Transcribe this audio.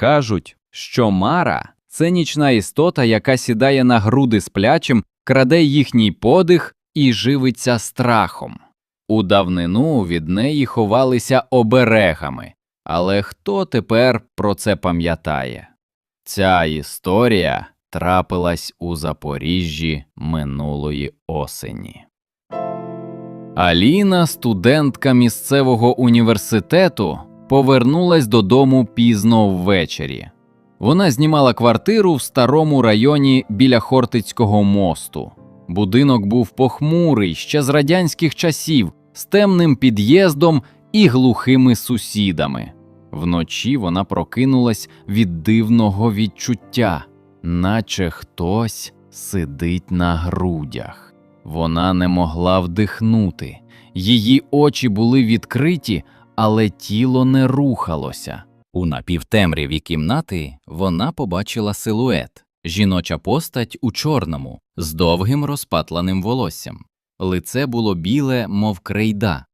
кажуть, що Мара це нічна істота, яка сідає на груди сплячим, краде їхній подих і живиться страхом. У давнину від неї ховалися оберегами, але хто тепер про це пам'ятає? Ця історія трапилась у Запоріжжі минулої осені. Аліна, студентка місцевого університету, повернулась додому пізно ввечері. Вона знімала квартиру в старому районі біля Хортицького мосту. Будинок був похмурий ще з радянських часів, з темним під'їздом і глухими сусідами. Вночі вона прокинулась від дивного відчуття, наче хтось сидить на грудях. Вона не могла вдихнути, її очі були відкриті, але тіло не рухалося. У напівтемряві кімнати вона побачила силует жіноча постать у чорному, з довгим розпатланим волоссям. Лице було біле, мов крейда,